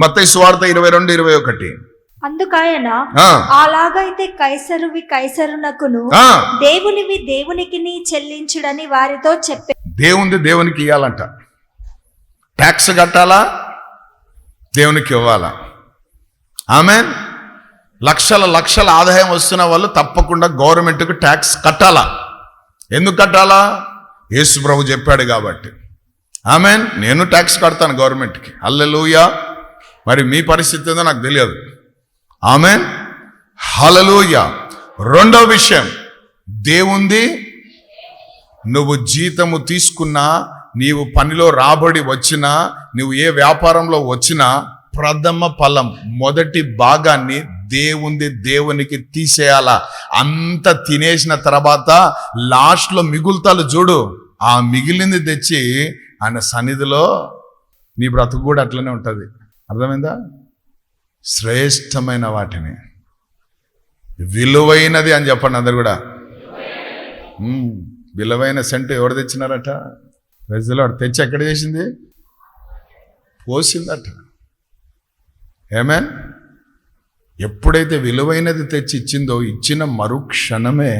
మత్తయి సువార్త ఇరవై రెండు ఇరవై ఒకటి. అందుకాయన ఆ, అలాగైతే కైసరువి కైసరునకును దేవునివి దేవునికి చెల్లించుడని వారితో చెప్పే దేవుంది దేవునికి ఇవ్వాలంట ట్యాక్స్ కట్టాలా? దేవునికి ఇవ్వాలా? ఆమె లక్షల లక్షల ఆదాయం వస్తున్న వాళ్ళు తప్పకుండా గవర్నమెంట్కి ట్యాక్స్ కట్టాలా? ఎందుకు కట్టాలా? యేసు ప్రభు చెప్పాడు కాబట్టి. ఆమె నేను ట్యాక్స్ కడతాను గవర్నమెంట్కి. హల్లెలూయా మరి మీ పరిస్థితి ఏదో నాకు తెలియదు. ఆమె హలలోయ రెండో విషయం. దేవుంది నువ్వు జీతము తీసుకున్నా నీవు పనిలో రాబడి వచ్చినా నువ్వు ఏ వ్యాపారంలో వచ్చినా ప్రథమ ఫలం మొదటి భాగాన్ని దేవుంది దేవునికి తీసేయాలా? అంత తినేసిన తర్వాత లాస్ట్లో మిగులుతాలు చూడు. ఆ మిగిలింది తెచ్చి ఆయన సన్నిధిలో నీ బ్రతుకు కూడా అట్లనే ఉంటుంది. అర్థమైందా? శ్రేష్టమైన వాటిని. విలువైనది అని చెప్పండి అందరు కూడా. విలువైన సెంటు ఎవరు తెచ్చినారట? ప్రజలు వాడు తెచ్చి ఎక్కడ చేసింది? పోసిందట ఏమే? ఎప్పుడైతే విలువైనది తెచ్చి ఇచ్చిందో ఇచ్చిన మరుక్షణమే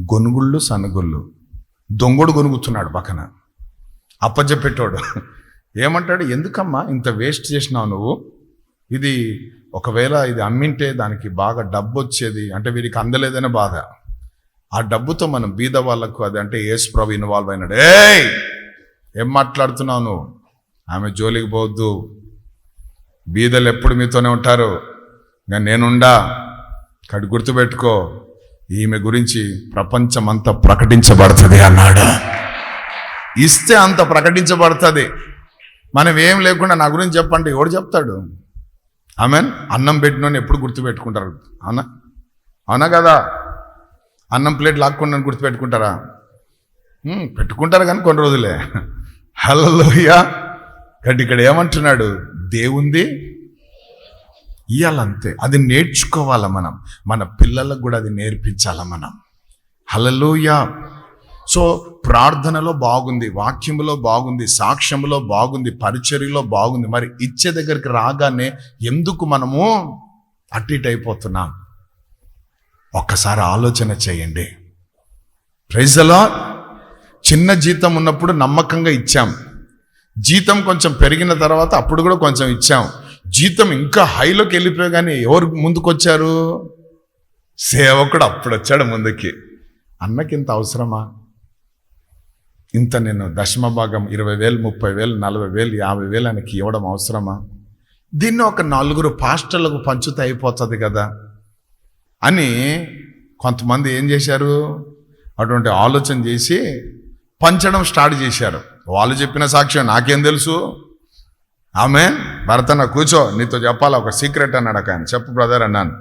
గొనుగుళ్ళు సనుగుళ్ళు. దొంగడు గొనుగుతున్నాడు పక్కన. అప్పచెప్పేటోడు ఏమంటాడు? ఎందుకమ్మా ఇంత వేస్ట్ చేసినావు నువ్వు? ఇది ఒకవేళ ఇది అమ్మింటే దానికి బాగా డబ్బు వచ్చేది అంటే వీరికి అందలేదనే బాధ. ఆ డబ్బుతో మనం బీద వాళ్ళకు అది అంటే యేసు ప్రభు ఇన్వాల్వ్ అయినాడు. ఏయ్! ఏం మాట్లాడుతున్నావు నువ్వు? ఆమె జోలికి పోవద్దు. బీదలు ఎప్పుడు మీతోనే ఉంటారు. ఇంకా నేనుండా. కడి గుర్తుపెట్టుకో. ఈమె గురించి ప్రపంచమంతా ప్రకటించబడుతుంది అన్నాడు. ఇస్తే అంత ప్రకటించబడుతుంది. మనం ఏం లేకుండా నా గురించి చెప్పండి. ఎవడు చెప్తాడు? ఆమెన్? అన్నం పెట్టినని ఎప్పుడు గుర్తుపెట్టుకుంటారు? అవునా? అవునా కదా? అన్నం ప్లేట్ లాక్కుండా గుర్తుపెట్టుకుంటారా? పెట్టుకుంటారు కానీ కొన్ని రోజులే. హలోయ కాబట్టి ఇక్కడ ఏమంటున్నాడు? దేవుంది? ఇయ్యాలంతే. అది నేర్చుకోవాలా మనం? మన పిల్లలకు కూడా అది నేర్పించాలా మనం? హలలోయ సో ప్రార్థనలో బాగుంది వాక్యంలో బాగుంది సాక్ష్యములో బాగుంది పరిచర్యలో బాగుంది. మరి ఇచ్చే దగ్గరికి రాగానే ఎందుకు మనము అట్టిట్ అయిపోతున్నాం ఒక్కసారి ఆలోచన చేయండి. ప్రైజలో చిన్న జీతం ఉన్నప్పుడు నమ్మకంగా ఇచ్చాం. జీతం కొంచెం పెరిగిన తర్వాత అప్పుడు కూడా కొంచెం ఇచ్చాం. జీతం ఇంకా హైలోకి వెళ్ళిపోయి కానీ ఎవరు ముందుకొచ్చారు? సేవకుడు అప్పుడు వచ్చాడు ముందుకి. అన్నకి ఇంత అవసరమా? ఇంత నేను దశమ భాగం ఇరవై వేలు ముప్పై వేలు నలభై వేలు యాభై వేలు ఆయనకి ఇవ్వడం అవసరమా? దీన్ని ఒక నలుగురు పాస్టర్లకు పంచుతే అయిపోతుంది కదా. అని కొంతమంది ఏం చేశారు? అటువంటి ఆలోచన చేసి పంచడం స్టార్ట్ చేశారు. వాళ్ళు చెప్పిన సాక్ష్యం నాకేం తెలుసు? ఆమె భరతన్న కూర్చో నీతో చెప్పాలి? ఒక సీక్రెట్ అన్నాడు ఒక ఆయన. చెప్పు బ్రదర్ అన్నాను.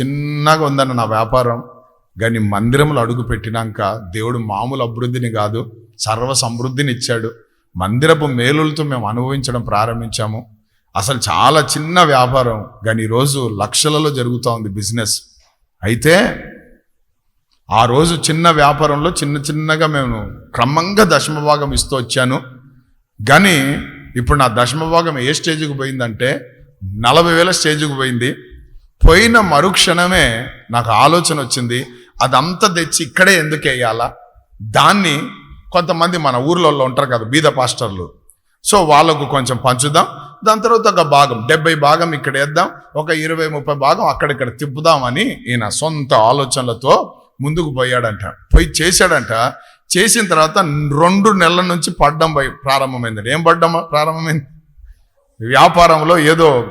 చిన్నగా ఉందన్న నా వ్యాపారం. కానీ మందిరంలో అడుగు పెట్టినాక దేవుడు మామూలు అభివృద్ధిని కాదు సర్వ సమృద్ధిని ఇచ్చాడు. మందిరపు మేలులతో మేము అనుభవించడం ప్రారంభించాము. అసలు చాలా చిన్న వ్యాపారం కానీ ఈరోజు లక్షలలో జరుగుతూ ఉంది బిజినెస్. అయితే ఆ రోజు చిన్న వ్యాపారంలో చిన్న చిన్నగా మేము క్రమంగా దశమభాగం ఇస్తూ వచ్చాను. కానీ ఇప్పుడు నా దశమభాగం ఏ స్టేజ్కి పోయిందంటే నలభై వేల స్టేజ్కి పోయింది. పోయిన మరుక్షణమే నాకు ఆలోచన వచ్చింది అదంతా తెచ్చి ఇక్కడే ఎందుకు వేయాలా? దాన్ని కొంతమంది మన ఊర్లలో ఉంటారు కదా బీద పాస్టర్లు. సో వాళ్ళకు కొంచెం పంచుదాం. దాని తర్వాత ఒక భాగం డెబ్బై భాగం ఇక్కడ వేద్దాం. ఒక ఇరవై ముప్పై భాగం అక్కడిక్కడ తిప్పుదామని ఈయన సొంత ఆలోచనలతో ముందుకు పోయాడంట. పోయి చేశాడంట. చేసిన తర్వాత రెండు నెలల నుంచి పడ్డం పోయి ప్రారంభమైంది ఏం పడ్డం ప్రారంభమైంది? వ్యాపారంలో ఏదో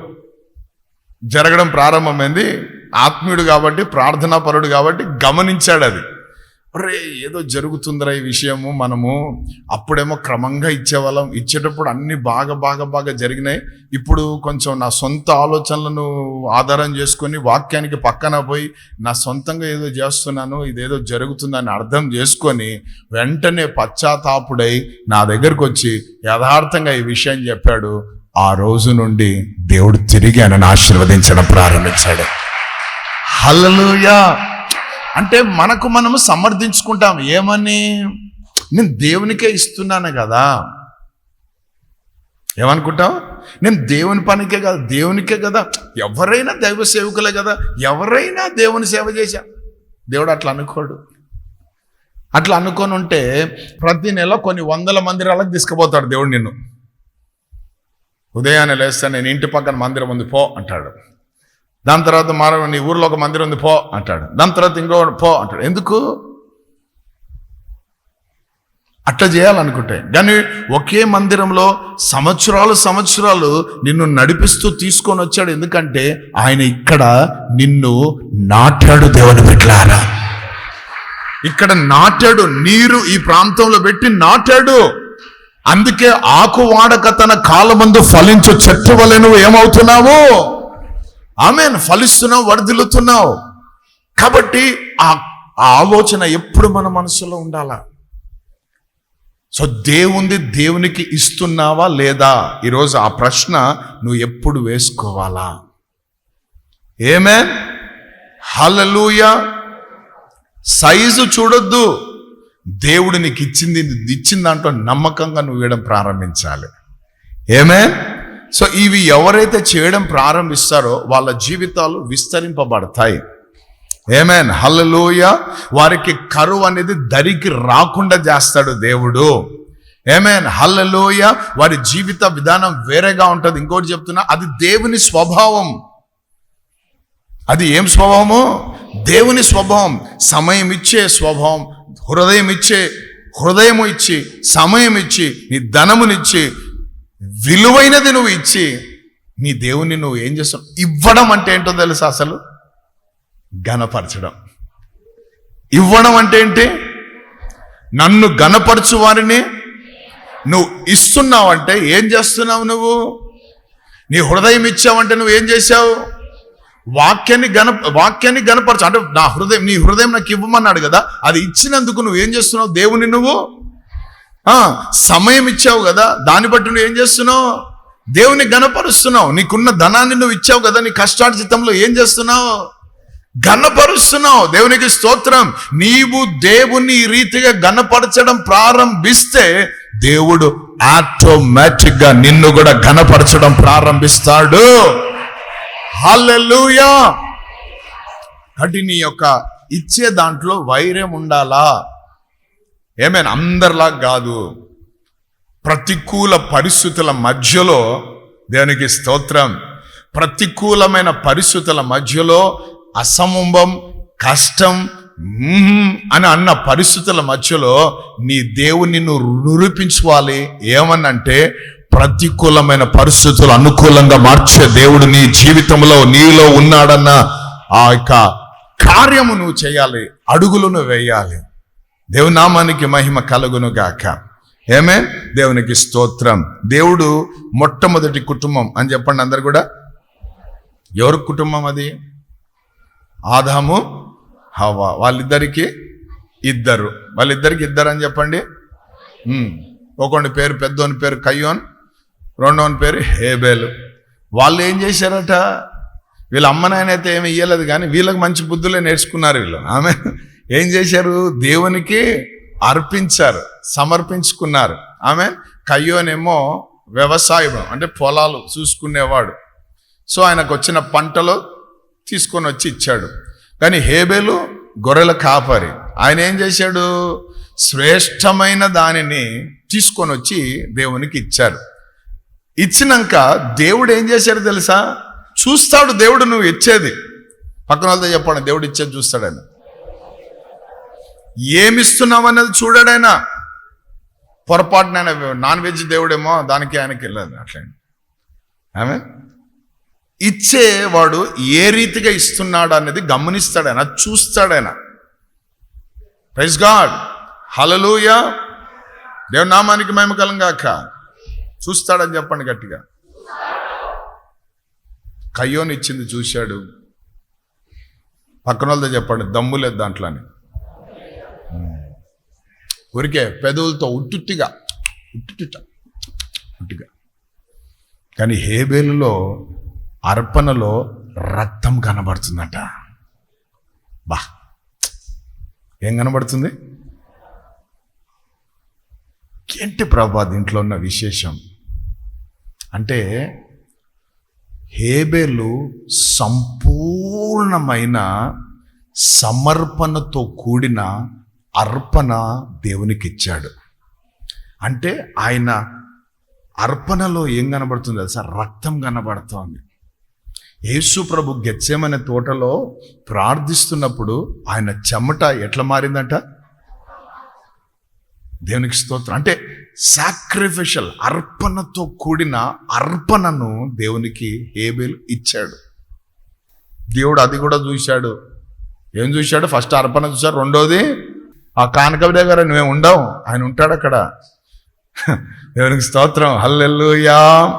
జరగడం ప్రారంభమైంది. ఆత్మీయుడు కాబట్టి ప్రార్థనాపరుడు కాబట్టి గమనించాడు అది అరే ఏదో జరుగుతుందిరా ఈ విషయము మనము. అప్పుడేమో క్రమంగా ఇచ్చేవాళ్ళం. ఇచ్చేటప్పుడు అన్ని బాగా బాగా బాగా జరిగినాయి. ఇప్పుడు కొంచెం నా సొంత ఆలోచనలను ఆధారం చేసుకొని వాక్యానికి పక్కన పోయి నా సొంతంగా ఏదో చేస్తున్నాను ఇదేదో జరుగుతుందని అర్థం చేసుకొని వెంటనే పశ్చాత్తాపుడై నా దగ్గరకు వచ్చి యథార్థంగా ఈ విషయం చెప్పాడు. ఆ రోజు నుండి దేవుడు తిరిగి ఆయనను ఆశీర్వదించడం ప్రారంభించాడు. హలలుయా అంటే మనకు మనము సమర్థించుకుంటాం. ఏమని? నేను దేవునికే ఇస్తున్నాను కదా. ఏమనుకుంటాం నేను దేవుని పనికే కదా దేవునికే కదా. ఎవరైనా దైవ సేవకులే కదా. ఎవరైనా దేవుని సేవ చేశా. దేవుడు అట్లా అనుకోడు. అట్లా అనుకొని ఉంటే ప్రతి నెల కొన్ని వందల మందిరాలకు తీసుకుపోతాడు దేవుడు నిన్ను. ఉదయాన్నే లేస్తా నేను ఇంటి పక్కన మందిరం ఉంది పో అంటాడు. దాని తర్వాత మరో నీ ఊర్లో ఒక మందిరం ఉంది పో అంటాడు. దాని తర్వాత ఇంకో పో అంటాడు. ఎందుకు? అట్లా చేయాలనుకుంటే. కానీ ఒకే మందిరంలో సంవత్సరాలు సంవత్సరాలు నిన్ను నడిపిస్తూ తీసుకొని వచ్చాడు ఎందుకంటే ఆయన ఇక్కడ నిన్ను నాటాడు దేవుని పెట్టారా ఇక్కడ నాటాడు నీరు ఈ ప్రాంతంలో పెట్టి నాటాడు. అందుకే ఆకు వాడక తన కాలమందు ఫలించు చెట్టు వలె నువ్వు ఏమవుతున్నావు? ఆమెను ఫలిస్తున్నావు వర్ధిల్లుతున్నావు. కాబట్టి ఆ ఆ ఆలోచన ఎప్పుడు మన మనసులో ఉండాలా? సో దేవుంది దేవునికి ఇస్తున్నావా లేదా? ఈరోజు ఆ ప్రశ్న నువ్వు ఎప్పుడు వేసుకోవాలా? ఏమే హలలుయా సైజు చూడొద్దు. దేవుడు నీకు ఇచ్చింది ఇచ్చిన దాంట్లో నమ్మకంగా నువ్వు వేయడం ప్రారంభించాలి. ఏమే సో ఇవి ఎవరైతే చేయడం ప్రారంభిస్తారో వాళ్ళ జీవితాలు విస్తరింపబడతాయి. ఏమేన్ హల్లలోయ వారికి కరువు అనేది దరికి రాకుండా చేస్తాడు దేవుడు. ఏమేన్ హల్లలోయ వారి జీవిత విధానం వేరేగా ఉంటుంది. ఇంకోటి చెప్తున్నా అది దేవుని స్వభావం. అది ఏం స్వభావము? దేవుని స్వభావం. సమయం ఇచ్చే స్వభావం. హృదయం ఇచ్చే హృదయం ఇచ్చి సమయం ఇచ్చి నీ ధనమునిచ్చి విలువైనది నువ్వు ఇచ్చి నీ దేవుని నువ్వు ఏం చేస్తావు? ఇవ్వడం అంటే ఏంటో తెలుసా అసలు? ఘనపరచడం. ఇవ్వడం అంటే ఏంటి? నన్ను ఘనపరచు వారిని నువ్వు ఇస్తున్నావంటే ఏం చేస్తున్నావు నువ్వు? నీ హృదయం ఇచ్చావంటే నువ్వు ఏం చేశావు? వాక్యాన్ని గణ వాక్యాన్ని గణపరచు అంటే నా హృదయం నీ హృదయం నాకు ఇవ్వమన్నాడు కదా అది ఇచ్చినందుకు నువ్వు ఏం చేస్తున్నావు? దేవుని నువ్వు సమయం ఇచ్చావు కదా దాన్ని బట్టి నువ్వు ఏం చేస్తున్నావు? దేవుని గణపరుస్తున్నావు నీకున్న ధనాన్ని నువ్వు ఇచ్చావు కదా నీ కష్టార్జితంలో ఏం చేస్తున్నావు? గణపరుస్తున్నావు దేవునికి స్తోత్రం. నీవు దేవుని ఈ రీతిగా గణపరచడం ప్రారంభిస్తే దేవుడు ఆటోమేటిక్గా నిన్ను కూడా గణపరచడం ప్రారంభిస్తాడు. హల్లెలూయా! కాబట్టి నీ యొక్క ఇచ్చే దాంట్లో వైర్యం ఉండాలా? ఏమైనా? అందరిలా కాదు. ప్రతికూల పరిస్థితుల మధ్యలో దేవునికి స్తోత్రం. ప్రతికూలమైన పరిస్థితుల మధ్యలో అసంభం కష్టం అని అన్న పరిస్థితుల మధ్యలో నీ దేవుని నువ్వు నిరూపించుకోవాలి. ఏమనంటే ప్రతికూలమైన పరిస్థితులు అనుకూలంగా మార్చే దేవుడు నీ జీవితంలో నీలో ఉన్నాడన్న ఆ యొక్క కార్యము నువ్వు చేయాలి అడుగులు నువ్వు వేయాలి. దేవుని నామానికి మహిమ కలుగును గాక ఏమే దేవునికి స్తోత్రం. దేవుడు మొట్టమొదటి కుటుంబం అని చెప్పండి అందరు కూడా. ఎవరి కుటుంబం అది? ఆదాము హవా. వాళ్ళిద్దరికి ఇద్దరు. వాళ్ళిద్దరికి ఇద్దరు అని చెప్పండి. ఒకని పేరు పెద్దోని పేరు కయ్యోన్ రెండోని పేరు హేబేలు. వాళ్ళు ఏం చేశారట? వీళ్ళ అమ్మనాయనైతే అయితే ఏమి ఇయ్యలేదు కానీ వీళ్ళకి మంచి బుద్ధులే నేర్చుకున్నారు వీళ్ళు. ఆమె ఏం చేశారు? దేవునికి అర్పించారు సమర్పించుకున్నారు. ఆమె కయ్యోనేమో వ్యవసాయం అంటే పొలాలు చూసుకునేవాడు. సో ఆయనకు వచ్చిన పంటలో తీసుకొని వచ్చి ఇచ్చాడు. కానీ హేబేలు గొర్రెల కాపరి. ఆయన ఏం చేశాడు? శ్రేష్టమైన దానిని తీసుకొని వచ్చి దేవునికి ఇచ్చారు ఇచ్చినాక దేవుడు ఏం చేశాడు తెలుసా? చూస్తాడు దేవుడు నువ్వు ఇచ్చేది. పక్కన వాళ్ళతో చెప్పండి దేవుడు ఇచ్చేది చూస్తాడని ఏమిస్తున్నావు అన్నది చూడాడైనా పొరపాటున ఆయన నాన్ వెజ్ దేవుడేమో దానికి ఆయనకి వెళ్ళదు అట్లా ఆమె ఇచ్చేవాడు ఏ రీతిగా ఇస్తున్నాడు అనేది గమనిస్తాడైనా చూస్తాడైనా ప్రైజ్ గాడ్ హలలుయా దేవుని నామానికి కాక చూస్తాడని చెప్పండి గట్టిగా. కయ్యోని ఇచ్చింది చూశాడు. పక్కన వాళ్ళతో చెప్పండి దమ్ము దాంట్లోనే. దాంట్లో అని ఊరికే పెదవులతో ఉట్టుట్టిగా ఉట్టుట్టిట ఉట్టిగా కానీ హేబేలులో అర్పణలో రక్తం కనబడుతుందట. బా ఏం కనబడుతుంది? ఏంటి ప్రభా దీంట్లో ఉన్న విశేషం? అంటే హేబేలు సంపూర్ణమైన సమర్పణతో కూడిన అర్పణ దేవునికి ఇచ్చాడు అంటే ఆయన అర్పణలో ఏం కనబడుతుంది తెలుసా? రక్తం కనబడుతోంది. యేసు ప్రభు గెచ్చేమనే తోటలో ప్రార్థిస్తున్నప్పుడు ఆయన చెమట ఎట్లా మారిందంట? దేవునికి స్తోత్రం. అంటే సాక్రిఫిషల్ అర్పణతో కూడిన అర్పణను దేవునికి హేబేలు ఇచ్చాడు. దేవుడు అది కూడా చూశాడు. ఏం చూశాడు? ఫస్ట్ అర్పణ చూశాడు. రెండోది ఆ కానక దగ్గర నువ్వే ఉండవు? ఆయన ఉంటాడు అక్కడ. దేవునికి స్తోత్రం. హల్లెల్లుయా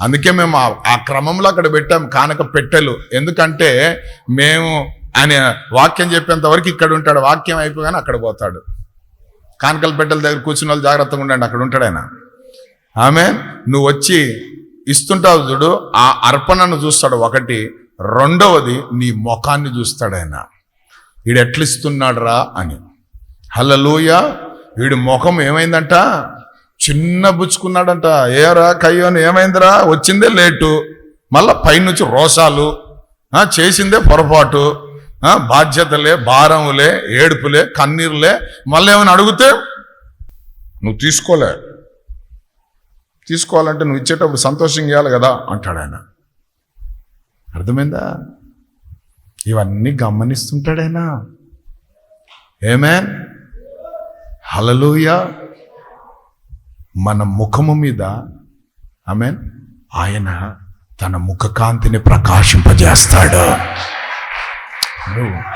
అందుకే మేము ఆ- క్రమంలో అక్కడ పెట్టాం కానక పెట్టెలు. ఎందుకంటే మేము ఆయన వాక్యం చెప్పేంత వరకు ఇక్కడ ఉంటాడు. వాక్యం అయిపోగానే అక్కడ పోతాడు. కానకల పెట్టెల దగ్గర కూర్చున్న వాళ్ళు జాగ్రత్తగా ఉండండి అక్కడ ఉంటాడు ఆయన. ఆమె నువ్వు వచ్చి ఇస్తుంటావు చూడు ఆ అర్పణను చూస్తాడు. ఒకటి. రెండవది నీ ముఖాన్ని చూస్తాడు ఆయన. వీడు ఇస్తున్నాడు రా అని. హలలోయ వీడి ముఖం ఏమైందంట? చిన్న బుచ్చుకున్నాడంట. ఏరా కయ్యోని ఏమైందిరా? వచ్చిందే లేటు. మళ్ళా పైనుంచి రోసాలు చేసిందే పొరపాటు. బాధ్యతలే భారములే ఏడుపులే కన్నీరులే. మళ్ళీ ఏమైనా అడిగితే నువ్వు తీసుకోలే. తీసుకోవాలంటే నువ్వు ఇచ్చేటప్పుడు సంతోషం ఇవ్వాలి కదా అంటాడు ఆయన. అర్థమైందా? ఇవన్నీ గమనిస్తుంటాడైనా ఏమే హలలోయ మన ముఖము మీద ఆమె ఆయన తన ముఖ కాంతిని ప్రకాశింపజేస్తాడు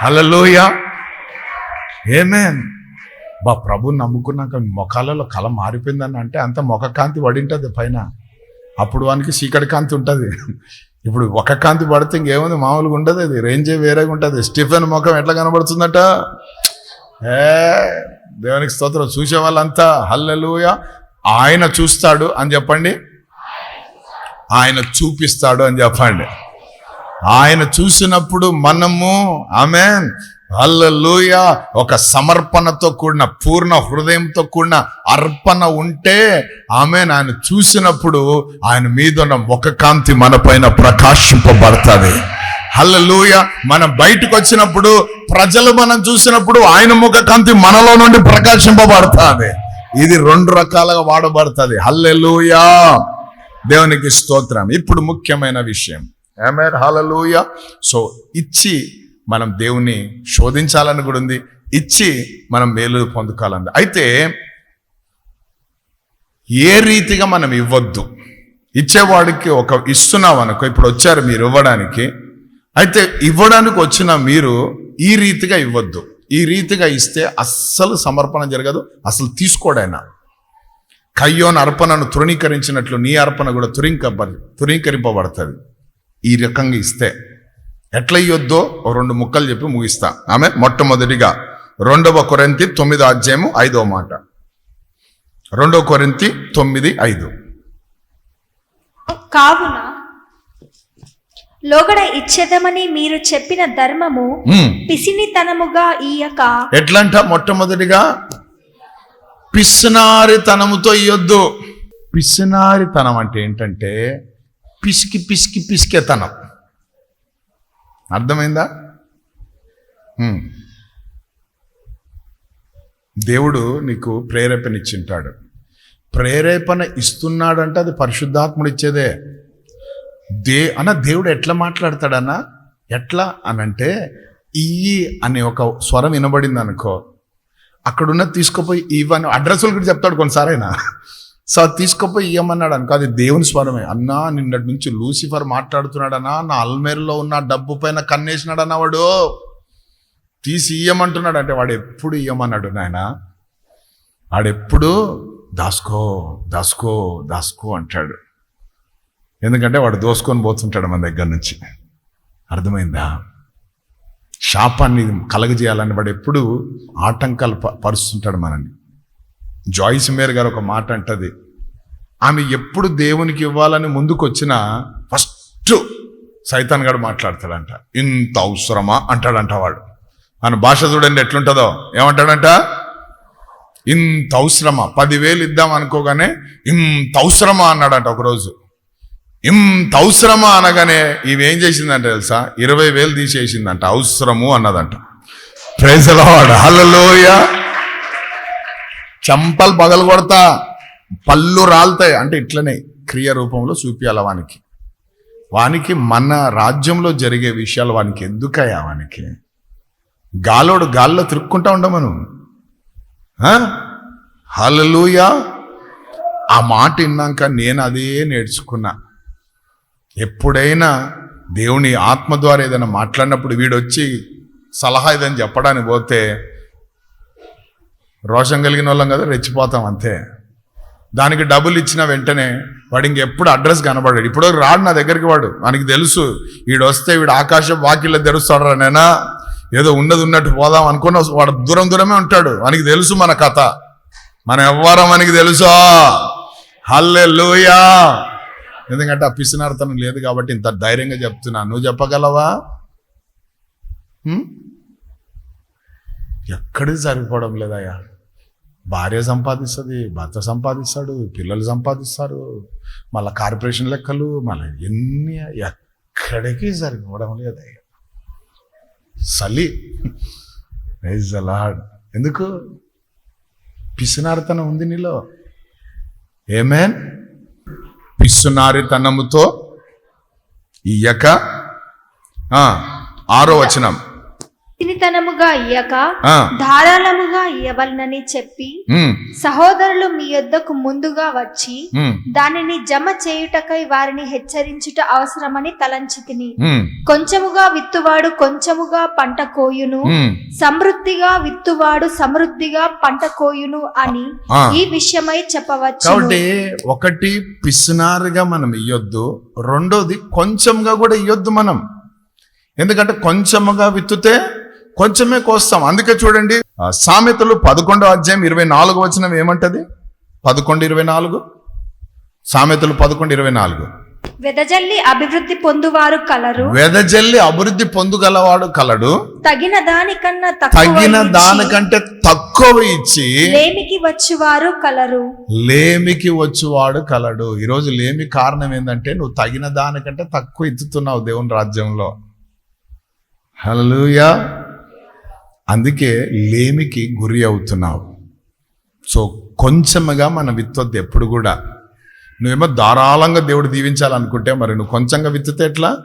హలలోయ ఏమేన్ బా ప్రభు నమ్ముకున్నాక ముఖాలలో కళ మారిపోయిందని అంటే అంత ముఖ కాంతి పైన. అప్పుడు వానికి చీకటి కాంతి ఉంటుంది. ఇప్పుడు ఒక కాంతి పడితే ఇంకేముంది? మామూలుగా ఉండదు అది రేంజే వేరేగా ఉంటుంది స్టిఫెన్ ముఖం ఎట్లా కనబడుతుందట? ఏ దేవునికి స్తోత్రం. చూసే వాళ్ళంతా హల్లెలూయ. ఆయన చూస్తాడు అని చెప్పండి. ఆయన చూపిస్తాడు అని చెప్పండి. ఆయన చూసినప్పుడు మనము ఆమె హల్లెలూయ. ఒక సమర్పణతో కూడిన పూర్ణ హృదయంతో కూడిన అర్పణ ఉంటే ఆమె ఆయన చూసినప్పుడు ఆయన మీద ఉన్న ముఖకాంతి మన పైన ప్రకాశింపబడుతుంది. హల్లెలూయ. మనం బయటకు వచ్చినప్పుడు ప్రజలు మనం చూసినప్పుడు ఆయన ముఖ కాంతి మనలో నుండి ప్రకాశింపబడుతుంది. ఇది రెండు రకాలుగా వాడబడుతుంది. హల్లెలూయా. దేవునికి స్తోత్రం. ఇప్పుడు ముఖ్యమైన విషయం. ఏమేర్ హలలుయ సో ఇచ్చి మనం దేవుని శోధించాలని కూడా ఉంది. ఇచ్చి మనం మేలు పొందుకోవాలని. అయితే ఏ రీతిగా మనం ఇవ్వద్దు? ఇచ్చేవాడికి ఒక ఇస్తున్నాం అనుకో ఇప్పుడు వచ్చారు మీరు ఇవ్వడానికి. అయితే ఇవ్వడానికి వచ్చిన మీరు ఈ రీతిగా ఇవ్వద్దు. ఈ రీతిగా ఇస్తే అస్సలు సమర్పణ జరగదు. అసలు తీసుకోడైనా కయ్యోన్ అర్పణను తృణీకరించినట్లు నీ అర్పణ కూడా తురింక తురీకరింపబడుతుంది ఈ రకంగా ఇస్తే ఎట్లా ఇవ్వద్దో ఓ రెండు ముక్కలు చెప్పి ముగిస్తా. ఆమె మొట్టమొదటిగా రెండవ కొరింతి తొమ్మిదో అధ్యాయము ఐదవ మాట. రెండవ కొరింతి తొమ్మిది ఐదు. కావున లోగడ ఇచ్చేదమని మీరు చెప్పిన ధర్మము. పిసినితనముగా ఈయక. ఎట్లంట మొట్టమొదటిగా? పిసినారితనముతో ఇయ్యొద్దు పిసినారితనం అంటే ఏంటంటే పిసికి పిసికి పిసికేతనం అర్థమైందా. దేవుడు నీకు ప్రేరేపణ ఇచ్చింటాడు. ప్రేరేపణ ఇస్తున్నాడంటే అది పరిశుద్ధాత్ముడు ఇచ్చేదే దే అన్న దేవుడు ఎట్లా మాట్లాడతాడన్నా? ఎట్లా అనంటే ఈ అనే ఒక స్వరం వినబడింది అనుకో అక్కడున్న తీసుకుపోయి ఇవ్వని అడ్రస్లు కూడా చెప్తాడు కొన్నిసారైనా. సో అది తీసుకుపోయి ఇవ్వమన్నాడు అనుకో అది దేవుని స్వరమే. అన్నా నిన్నటి నుంచి లూసిఫర్ మాట్లాడుతున్నాడనా నా అల్మేరులో ఉన్న డబ్బు పైన కన్నేసినాడన్నా వాడు. తీసి ఇయ్యమంటున్నాడు అంటే వాడు ఎప్పుడు ఇయ్యమన్నాడు నాయన? వాడెప్పుడు దాసుకో దాసుకో దాసుకో అంటాడు. ఎందుకంటే వాడు దోసుకొని పోతుంటాడు మన దగ్గర నుంచి. అర్థమైందా? శాపాన్ని కలగజేయాలని వాడు ఎప్పుడు ఆటంకాలు పరుస్తుంటాడు మనల్ని. జాయిస్ మేర్ గారు ఒక మాట అంటది ఆమె ఎప్పుడు దేవునికి ఇవ్వాలని ముందుకు వచ్చినా ఫస్ట్ సైతాన్ గారు మాట్లాడతాడంట. ఇంత అవసరమా? అంటాడంట వాడు. మన భాష చూడండి ఎట్లుంటుందో. ఏమంటాడంట? ఇంత అవసరమా? పదివేలు ఇద్దాం అనుకోగానే ఇంత అవసరమా? అన్నాడంట ఒకరోజు. ఇంత అవసరమా అనగానే ఇవేం చేసిందంట తెలుసా? ఇరవై వేలు తీసేసిందంట. అవసరము అన్నదంట. ప్రైజలవాడు లార్డ్ చంపలు పగలు కొడతా పళ్ళు రాలుతాయి. అంటే ఇట్లనే క్రియ రూపంలో చూపియాల వానికి. వానికి మన రాజ్యంలో జరిగే విషయాలు వానికి ఎందుకయ్యా వానికి? గాలోడు గాల్లో తిరుక్కుంటా ఉండమను హలలుయా ఆ మాట విన్నాక నేను అదే నేర్చుకున్నా. ఎప్పుడైనా దేవుని ఆత్మ ద్వారా ఏదైనా మాట్లాడినప్పుడు వీడొచ్చి సలహా ఇదని చెప్పడానికి పోతే రోషం కలిగిన వాళ్ళం కదా రెచ్చిపోతాం అంతే. దానికి డబ్బులు ఇచ్చిన వెంటనే వాడు ఇంకెప్పుడు అడ్రస్ కనబడాడు. ఇప్పుడు రాడు నా దగ్గరికి వాడు. మనకి తెలుసు వీడు వస్తే వీడు ఆకాశం వాకిల్లో తెరుస్తాడు నేనా? ఏదో ఉన్నది ఉన్నట్టు పోదాం అనుకున్న వాడు దూరం దూరమే ఉంటాడు. మనకి తెలుసు మన కథ. మన ఎవ్వరం మనకి తెలుసా? హల్లే లూయా ఎందుకంటే ఆ పిసినార్థనం లేదు కాబట్టి ఇంత ధైర్యంగా చెప్తున్నా. నువ్వు చెప్పగలవా? హ్మ్? ఎక్కడికి సరిపోవడం లేదయ్యా. భార్య సంపాదిస్తుంది భర్త సంపాదిస్తాడు పిల్లలు సంపాదిస్తారు మళ్ళీ కార్పొరేషన్ లెక్కలు మళ్ళీ ఎన్ని ఎక్కడికి సరిపోవడం లేదయ్యా. సలి. Praise the ఎందుకు? పిసినార్థనం ఉంది నీలో. ఏమేన్ మిస్సునారితనముతో ఇయ్యక ఆరో వచనం. తినితనముగా ఇయ్యక ధారాళముగా ఇయ్యవలనని చెప్పి సహోదరులు మీ యొద్దకు ముందుగా వచ్చి దానిని జమ చేయుటకై వారిని హెచ్చరించుట అవసరమని తలంచి తిని కొంచెముగా విత్తువాడు కొంచెముగా పంట కోయును. సమృద్ధిగా విత్తువాడు సమృద్ధిగా పంట కోయును అని. ఈ విషయమై చెప్పవచ్చు కాబట్టి ఒకటి పిసినారుగా మనం ఇయ్యొద్దు రెండోది కొంచెంగా కూడా ఇయ్యొద్దు మనం. ఎందుకంటే కొంచెముగా విత్తుతే కొంచెమే కోస్తాం. అందుకే చూడండి సామెతలు పదకొండో అధ్యాయం ఇరవై నాలుగు వచనం ఏమంటది? పదకొండు ఇరవై నాలుగు? సామెతలు పదకొండు ఇరవై నాలుగు. వెదజల్లి అభివృద్ధి పొందువారు కలరు. వెదజల్లి అభివృద్ధి పొందుగలవాడు కలడు. తగిన దానికన్నా తగిన దానికంటే తక్కువ ఇచ్చి లేమికి వచ్చువారు కలరు. లేమికి వచ్చువాడు కలడు. ఈరోజు లేమి కారణం ఏంటంటే నువ్వు తగిన దానికంటే తక్కువ ఎత్తుతున్నావు దేవుని రాజ్యంలో. హల్లెలూయా. అందుకే లేమికి గురి అవుతున్నావు. సో కొంచెముగా మన విత్తొద్దు ఎప్పుడు కూడా. నువ్వేమో ధారాళంగా దేవుడు దీవించాలనుకుంటే మరి నువ్వు కొంచెంగా విత్తితే ఎట్లా?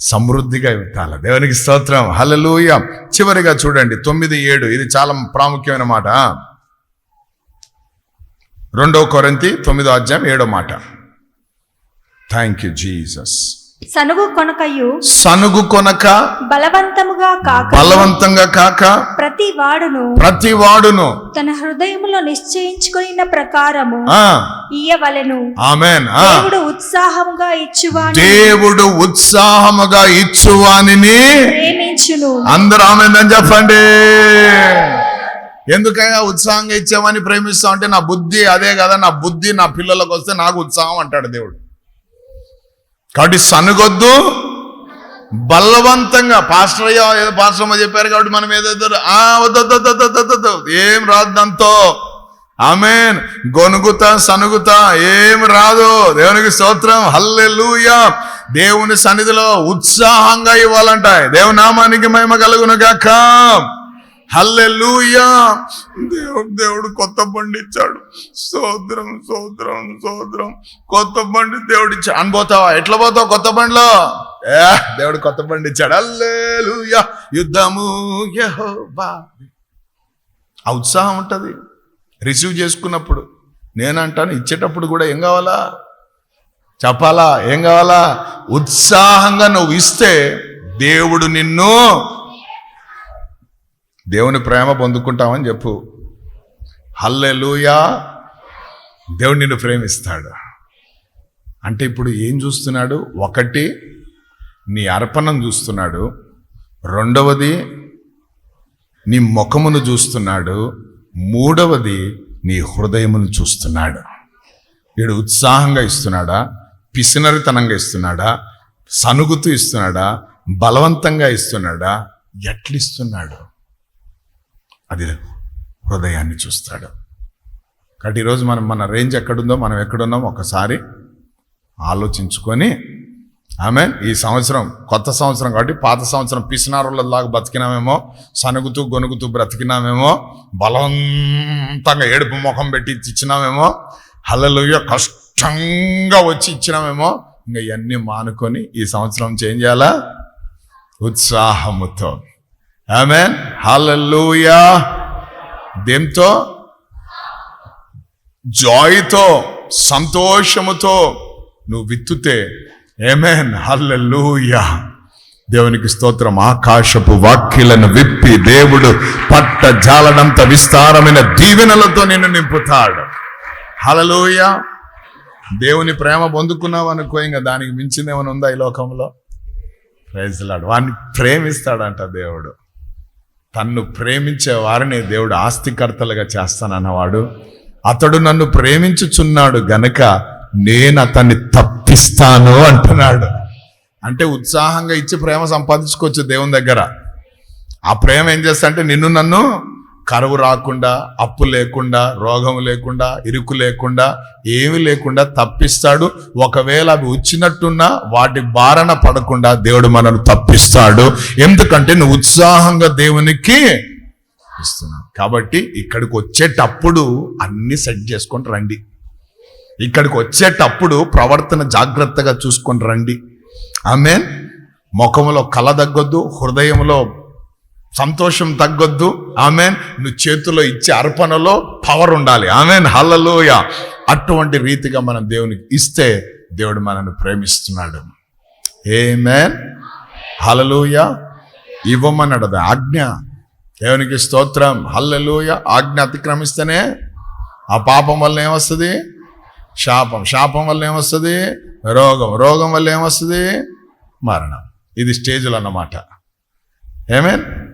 సమృద్ధిగా విత్తాలి? దేవునికి స్తోత్రం. హలలుయ చివరిగా చూడండి. తొమ్మిది ఏడు. ఇది చాలా ప్రాముఖ్యమైన మాట. రెండవ కొరంతి తొమ్మిదో అధ్యాయం ఏడో మాట. థ్యాంక్ యూ జీసస్ సనుగు కొనకయు సనుగు కొనక బలవంతముగా కాక బలవంతంగా కాక ప్రతి వాడును ప్రతి వాడును. తన హృదయములో నిశ్చయించుకున్న ప్రకారము ఆ. ఇయ్యవలెను. ఆమెన్. దేవుడు ఉత్సాహముగా ఇచ్చువాని దేవుడు ఉత్సాహముగా ఇచ్చువానిని ప్రేమించును. అందరూ ఆమెందని చెప్పండి. ఎందుకయ్యా ఉత్సాహంగా ఇచ్చామని ప్రేమిస్తా అంటే నా బుద్ధి అదే కదా నా బుద్ధి నా పిల్లలకు వస్తే నాకు ఉత్సాహం అంటాడు దేవుడు. కాబట్టి సనుగొద్దు. బలవంతంగా. పాస్టర్ అయ్యా ఏదో పాస్టర్ అమ్మ చెప్పారు కాబట్టి మనం ఏదో ఆ వద్దు ఏం రాదు దాంతో. ఆమెన్. గొనుగుతా సనుగుతా ఏం రాదు. దేవునికి స్తోత్రం. హల్లెలూయా. దేవుని సన్నిధిలో ఉత్సాహంగా ఇవ్వాలంట దేవునామానికి మహిమ కలుగును గాక హల్లెలూయా. దేవుడు దేవుడు కొత్త బండి ఇచ్చాడు. సోదరం సోదరం సోదరం. కొత్త బండి దేవుడు ఇచ్చాడు. అనుపోతావా ఎట్లా పోతావు కొత్త బండిలో? ఏ దేవుడు కొత్త బండి ఇచ్చాడు. హల్లెలూయా. యుద్ధము ఆ ఉత్సాహం ఉంటుంది. రిసీవ్ చేసుకున్నప్పుడు నేనంటాను ఇచ్చేటప్పుడు కూడా ఏం కావాలా? చెప్పాలా? ఏం కావాలా? ఉత్సాహంగా నువ్వు ఇస్తే దేవుడు నిన్ను దేవుని ప్రేమ పొందుకుంటామని చెప్పు. హల్లెలూయా. దేవుడు నిన్ను ప్రేమిస్తాడు. అంటే ఇప్పుడు ఏం చూస్తున్నాడు? ఒకటి నీ అర్పణం చూస్తున్నాడు. రెండవది నీ ముఖమును చూస్తున్నాడు. మూడవది నీ హృదయమును చూస్తున్నాడు. వీడు ఉత్సాహంగా ఇస్తున్నాడా? పిసినరితనంగా ఇస్తున్నాడా? సనుగుతూ ఇస్తున్నాడా? బలవంతంగా ఇస్తున్నాడా? ఎట్లిస్తున్నాడు అది హృదయాన్ని చూస్తాడు. కాబట్టి ఈరోజు మనం మన రేంజ్ ఎక్కడుందో మనం ఎక్కడున్నాం ఒకసారి ఆలోచించుకొని ఆమె ఈ సంవత్సరం కొత్త సంవత్సరం కాబట్టి పాత సంవత్సరం పిసినారులలాగా బతికినామేమో సనుగుతూ గొనుగుతూ బ్రతికినామేమో బలవంతంగా ఏడుపు ముఖం పెట్టి ఇచ్చినామేమో హల్లెలూయా కష్టంగా వచ్చి ఇచ్చినామేమో ఇంకా ఇవన్నీ మానుకొని ఈ సంవత్సరం చేంజ్ చేయాలా? ఉత్సాహముతో. ఆమె హలూయా దేంతో జాయ్తో సంతోషముతో నువ్వు విత్తుతే ఏమేన్ హల్లెలూయా దేవునికి స్తోత్రం. ఆకాశపు వాక్యలను విప్పి దేవుడు పట్ట జాలనంత విస్తారమైన దీవెనలతో నిన్ను నింపుతాడు. హలలోయ దేవుని ప్రేమ పొందుకున్నావు అనుకో ఇంకా దానికి మించిందేమైనా ఉందా ఈ లోకంలో? ప్రైజ్లాడు వాడిని ప్రేమిస్తాడంట దేవుడు. తన్ను ప్రేమించే వారిని దేవుడు ఆస్తికర్తలుగా చేస్తానన్నవాడు. అతడు నన్ను ప్రేమించుచున్నాడు గనక నేను అతన్ని తప్పిస్తాను అంటున్నాడు. అంటే ఉత్సాహంగా ఇచ్చి ప్రేమ సంపాదించుకోవచ్చు దేవుని దగ్గర. ఆ ప్రేమ ఏం చేస్తా అంటే నిన్ను నన్ను కరువు రాకుండా అప్పు లేకుండా రోగం లేకుండా ఇరుకు లేకుండా ఏమి లేకుండా తప్పిస్తాడు. ఒకవేళ అవి వచ్చినట్టున్నా వాటి బారన పడకుండా దేవుడు మనల్ని తప్పిస్తాడు. ఎందుకంటే నువ్వు ఉత్సాహంగా దేవునికి ఇస్తున్నావు. కాబట్టి ఇక్కడికి వచ్చేటప్పుడు అన్ని సెట్ చేసుకొని రండి. ఇక్కడికి వచ్చేటప్పుడు ప్రవర్తన జాగ్రత్తగా చూసుకొని రండి. ఆమె ముఖంలో కళ తగ్గొద్దు హృదయంలో సంతోషం తగ్గొద్దు. ఆమె నువ్వు చేతిలో ఇచ్చే అర్పణలో పవర్ ఉండాలి. ఆమెన్. హల్లలోయ. అటువంటి రీతిగా మనం దేవునికి ఇస్తే దేవుడు మనల్ని ప్రేమిస్తున్నాడు. ఏమేన్ హలలోయ ఇవ్వమన్నాడు అది ఆజ్ఞ. దేవునికి స్తోత్రం. హల్లలోయ. ఆజ్ఞ అతిక్రమిస్తేనే ఆ పాపం వల్ల ఏమొస్తుంది? శాపం. శాపం వల్ల ఏమొస్తుంది? రోగం. రోగం వల్ల ఏమొస్తుంది? మరణం. ఇది స్టేజులు అన్నమాట. ఏమేన్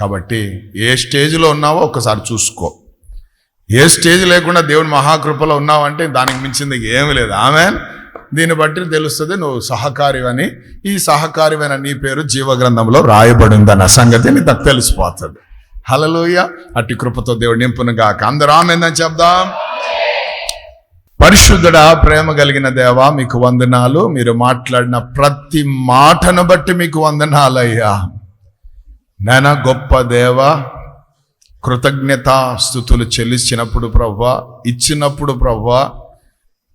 కాబట్టి ఏ స్టేజ్లో ఉన్నావో ఒకసారి చూసుకో. ఏ స్టేజ్ లేకుండా దేవుని మహాకృపలో ఉన్నావంటే దానికి మించింది ఏమి లేదు. ఆమె దీన్ని బట్టి తెలుస్తుంది నువ్వు సహకారివని ఈ సహకారివైన నీ పేరు జీవగ్రంథంలో రాయబడిందన్న సంగతి నీకు తెలిసిపోతుంది. హలలోయ అట్టి కృపతో దేవుడు కాక అందరూ ఆమెందని చెప్దాం. పరిశుద్ధుడా ప్రేమ కలిగిన దేవా మీకు వందనాలు. మీరు మాట్లాడిన ప్రతి మాటను బట్టి మీకు వందనాలయ్యా. నానా గొప్ప దేవ కృతజ్ఞత స్థుతులు చెల్లించినప్పుడు ప్రవ్వా ఇచ్చినప్పుడు ప్రవ్వా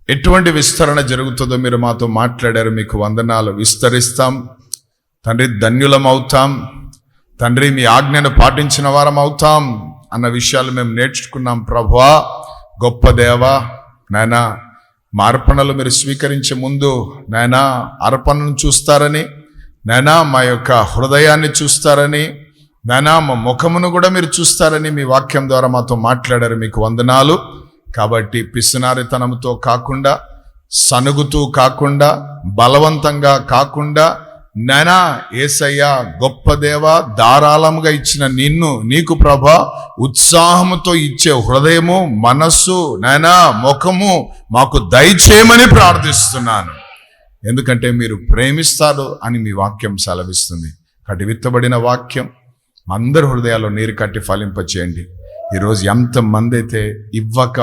ఎటువంటి విస్తరణ జరుగుతుందో మీరు మాతో మాట్లాడారు మీకు వందనాలు. విస్తరిస్తాం. తండ్రి ధన్యులం అవుతాం తండ్రి మీ ఆజ్ఞను పాటించిన వారం అవుతాం అన్న విషయాలు మేము నేర్చుకున్నాం ప్రభా గొప్ప దేవా నాయనా మా అర్పణలు మీరు స్వీకరించే ముందు నాయనా అర్పణను చూస్తారని నానా మా యొక్క హృదయాన్ని చూస్తారని నానా మా ముఖమును కూడా మీరు చూస్తారని మీ వాక్యం ద్వారా మాతో మాట్లాడారు మీకు వందనాలు. కాబట్టి పిసినారితనంతో కాకుండా సనుగుతూ కాకుండా బలవంతంగా కాకుండా నానా ఏసయ్య గొప్ప దేవ ధారాళముగా ఇచ్చిన నిన్ను నీకు ప్రభ ఉత్సాహముతో ఇచ్చే హృదయము మనస్సు నానా ముఖము మాకు దయచేయమని ప్రార్థిస్తున్నాను. ఎందుకంటే మీరు ప్రేమిస్తారు అని మీ వాక్యం సెలవిస్తుంది. కటివిత్తబడిన విత్తబడిన వాక్యం. అందరి హృదయాల్లో నీరు కట్టి ఫలింపచేయండి. ఈరోజు ఎంతమంది అయితే ఇవ్వక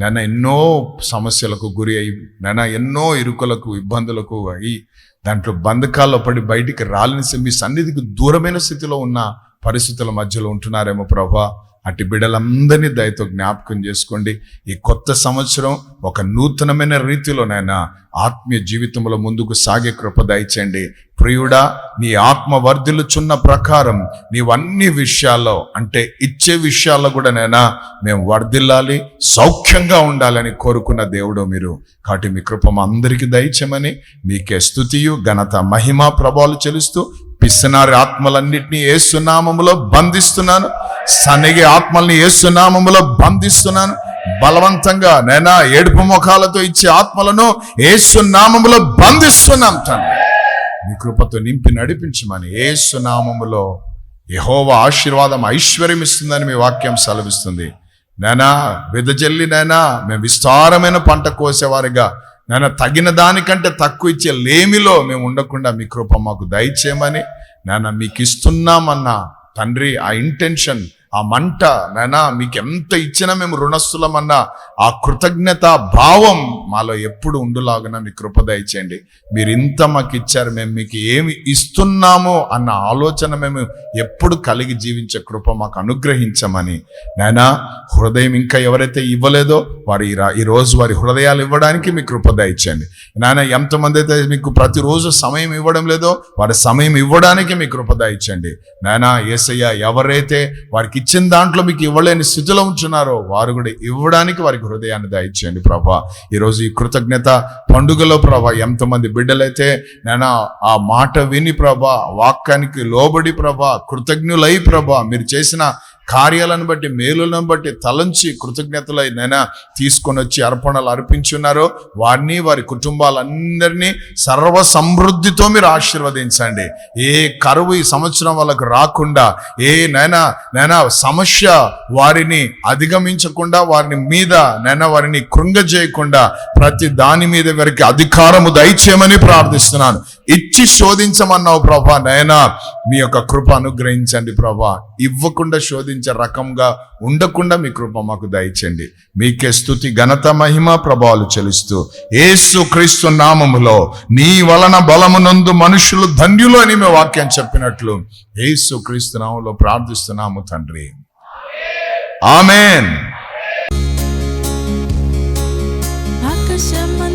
నన్న ఎన్నో సమస్యలకు గురి అయి నన్న ఎన్నో ఇరుకులకు ఇబ్బందులకు అయి దాంట్లో బంధకాల్లో పడి బయటికి రాలని మీ సన్నిధికి దూరమైన స్థితిలో ఉన్న పరిస్థితుల మధ్యలో ఉంటున్నారేమో ప్రభా. అటు బిడ్డలందరినీ దయతో జ్ఞాపకం చేసుకోండి. ఈ కొత్త సంవత్సరం ఒక నూతనమైన రీతిలోనైనా ఆత్మీయ జీవితంలో ముందుకు సాగే కృప దయచేయండి. ప్రియుడా నీ ఆత్మ వర్ధిల్లుచున్న ప్రకారం నీవన్నీ విషయాల్లో అంటే ఇచ్చే విషయాల్లో కూడా నైనా మేము వర్ధిల్లాలి సౌఖ్యంగా ఉండాలని కోరుకున్న దేవుడు మీరు. కాబట్టి మీ కృప మా అందరికీ దయచేయమని మీకే స్థుతియు ఘనత మహిమ ప్రభావాలు చెలుస్తూ పిసినారి ఆత్మలన్నింటినీ ఏసునామములో బంధిస్తున్నాను. సనిగే ఆత్మల్ని ఏసునామములో బంధిస్తున్నాను. బలవంతంగా నేనా ఏడుపు ముఖాలతో ఇచ్చే ఆత్మలను ఏసునామములో బంధిస్తున్నాం తండ్రి. మీ కృపతో నింపి నడిపించమని ఏసునామములో యహోవ ఆశీర్వాదం ఐశ్వర్యం ఇస్తుందని మీ వాక్యం సెలవిస్తుంది. నేనా విదజల్లి నేనా? మేము విస్తారమైన పంట కోసేవారిగా. నేను తగిన దానికంటే తక్కువ ఇచ్చే లేమిలో మేము ఉండకుండా మీ కృప మాకు దయచేయమని నేను మీకు ఇస్తున్నామన్న తండ్రి ఆ ఇంటెన్షన్ ఆ మంట నైనా మీకు ఎంత ఇచ్చినా మేము రుణస్థులమన్న ఆ కృతజ్ఞత భావం మాలో ఎప్పుడు ఉండులాగున మీ కృప దయచేయండి. మీరు ఇంత మాకు ఇచ్చారు మేము మీకు ఏమి ఇస్తున్నామో అన్న ఆలోచన మేము ఎప్పుడు కలిగి జీవించే కృప మాకు అనుగ్రహించమని. నాయనా హృదయం ఇంకా ఎవరైతే ఇవ్వలేదో వారు ఈ రోజు వారి హృదయాలు ఇవ్వడానికి మీ కృప దయచేయండి. నాయన ఎంతమంది అయితే మీకు ప్రతిరోజు సమయం ఇవ్వడం లేదో వారి సమయం ఇవ్వడానికి మీ కృప ఇచ్చండి నాయన ఏసయ్య ఎవరైతే వారికి ఇచ్చిన దాంట్లో మీకు ఇవ్వలేని స్థితిలో ఉంచున్నారో వారు కూడా ఇవ్వడానికి వారికి హృదయాన్ని దయచేయండి ప్రభా. ఈరోజు ఈ కృతజ్ఞత పండుగలో ప్రభా ఎంతమంది బిడ్డలైతే నేను ఆ మాట విని ప్రభా వాక్యానికి లోబడి ప్రభా కృతజ్ఞులై ప్రభా మీరు చేసిన కార్యాలను బట్టి మేలులను బట్టి తలంచి కృతజ్ఞతలై నైనా తీసుకొని వచ్చి అర్పణలు అర్పించున్నారో వారిని వారి కుటుంబాలందరినీ సర్వ సమృద్ధితో మీరు ఆశీర్వదించండి. ఏ కరువు ఈ సంవత్సరం వాళ్ళకు రాకుండా ఏ నైనా నైనా సమస్య వారిని అధిగమించకుండా వారిని మీద నైనా వారిని కృంగజేయకుండా ప్రతి దాని మీద వారికి అధికారము దయచేయమని ప్రార్థిస్తున్నాను. ఇచ్చి శోధించమన్నావు ప్రభా నైనా మీ యొక్క కృప అనుగ్రహించండి ప్రభా. ఇవ్వకుండా శోధించ రకంగా ఉండకుండా మీ కృప మాకు దయచండి మీకే స్థుతి ఘనత మహిమ ప్రభావాలు చెలుస్తూ ఏసు క్రీస్తు నామములో నీ వలన బలమునందు మనుషులు ధన్యులు అని మీ వాక్యం చెప్పినట్లు ఏసు క్రీస్తు నామంలో ప్రార్థిస్తున్నాము తండ్రి. ఆమెన్. ఆకాశమందు